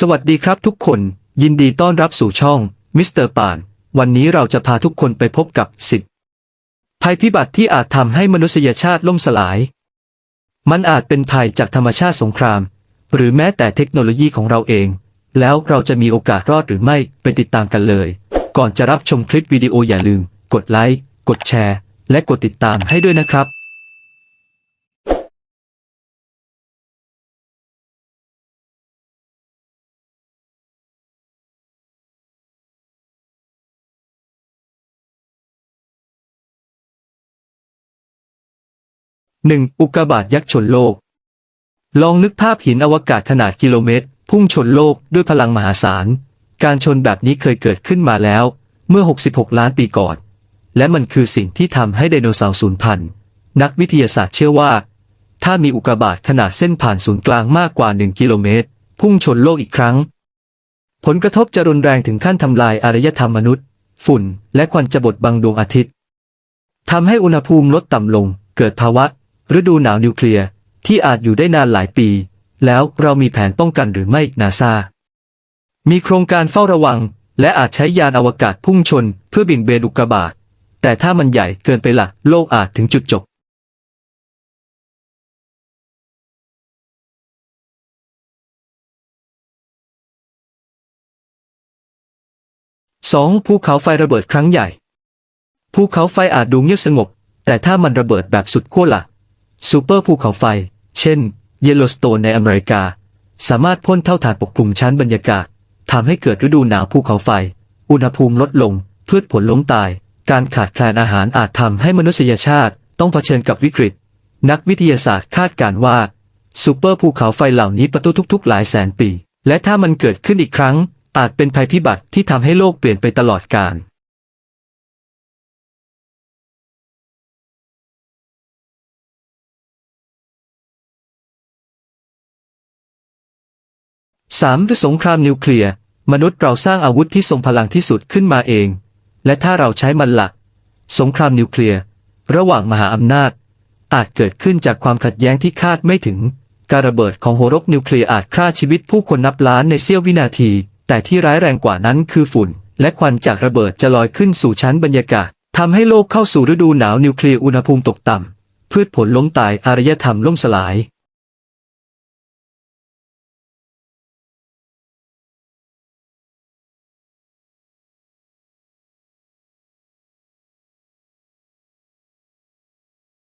สวัสดีครับทุกคน ยินดีต้อนรับสู่ช่องมิสเตอร์ปาน วันนี้เราจะพาทุกคนไปพบกับสิบภัยพิบัติที่อาจทำให้มนุษยชาติล่มสลาย มันอาจเป็นภัยจากธรรมชาติสงคราม หรือแม้แต่เทคโนโลยีของเราเอง แล้วเราจะมีโอกาสรอดหรือไม่ไปติดตามกันเลย ก่อนจะรับชมคลิปวิดีโออย่าลืม กดไลค์กดแชร์ และกดติดตามให้ด้วยนะครับ หนึ่งอุกกาบาตยักษ์ชนโลก ลองนึกภาพหินอวกาศขนาดกิโลเมตร พุ่งชนโลกด้วยพลังมหาศาล การชนแบบนี้เคยเกิดขึ้นมาแล้ว เมื่อ 66 ล้านปีก่อน และมันคือสิ่งที่ทำให้ไดโนเสาร์สูญพันธุ์ นักวิทยาศาสตร์เชื่อว่า ถ้ามีอุกกาบาตขนาดเส้นผ่านศูนย์กลางมากกว่า 1 กิโลเมตร พุ่งชนโลกอีกครั้ง ผลกระทบจะรุนแรงถึงขั้นทำลายอารยธรรมมนุษย์ ฝุ่น และควันจะบดบังดวงอาทิตย์ทำให้อุณหภูมิลดต่ำลง เกิดภาวะ ฤดูหนาวนิวเคลียร์ที่อาจอยู่ได้นานหลายปี แล้วเรามีแผนป้องกันหรือไม่นาซามีโครงการเฝ้าระวัง และอาจใช้ยานอวกาศพุ่งชน เพื่อบิ่งเบนอุกกาบาตแต่ถ้ามันใหญ่เกินไปละโลกอาจถึงจุดจบ 2. ภูเขาไฟระเบิดครั้งใหญ่ภูเขาไฟอาจดูเงียบสงบ แต่ถ้ามันระเบิดแบบสุดขั้วล่ะ ซูเปอร์ภูเขาไฟ เช่น เยลโลสโตนในอเมริกา สามารถพ่นเท่าฐานปกคลุมชั้นบรรยากาศทำให้เกิดฤดูหนาวภูเขาไฟ อุณหภูมิลดลง พืชผลล้มตาย การขาดแคลนอาหารอาจทำให้มนุษยชาติ ต้องเผชิญกับวิกฤต นักวิทยาศาสตร์คาดการณ์ว่าซูเปอร์ภูเขาไฟเหล่านี้ประทุทุกๆ หลายแสนปี และถ้ามันเกิดขึ้นอีกครั้ง อาจเป็นภัยพิบัติที่ทำให้โลกเปลี่ยนไปตลอดกาล 3. คือสงครามนิวเคลียร์มนุษย์เราสร้างอาวุธที่ทรงพลังที่สุดขึ้นมาเอง และถ้าเราใช้มันหลัก สงครามนิวเคลียร์ระหว่างมหาอำนาจ อาจเกิดขึ้นจากความขัดแย้งที่คาดไม่ถึง การระเบิดของหัวรบนิวเคลียร์อาจฆ่าชีวิตผู้คนนับล้านในเสี้ยววินาที แต่ที่ร้ายแรงกว่านั้นคือฝุ่น และควันจากระเบิดจะลอยขึ้นสู่ชั้นบรรยากาศทำให้โลกเข้าสู่ฤดูหนาวนิวเคลียร์อุณหภูมิตกต่ำพืชผลล้มตายอารยธรรมล่มสลาย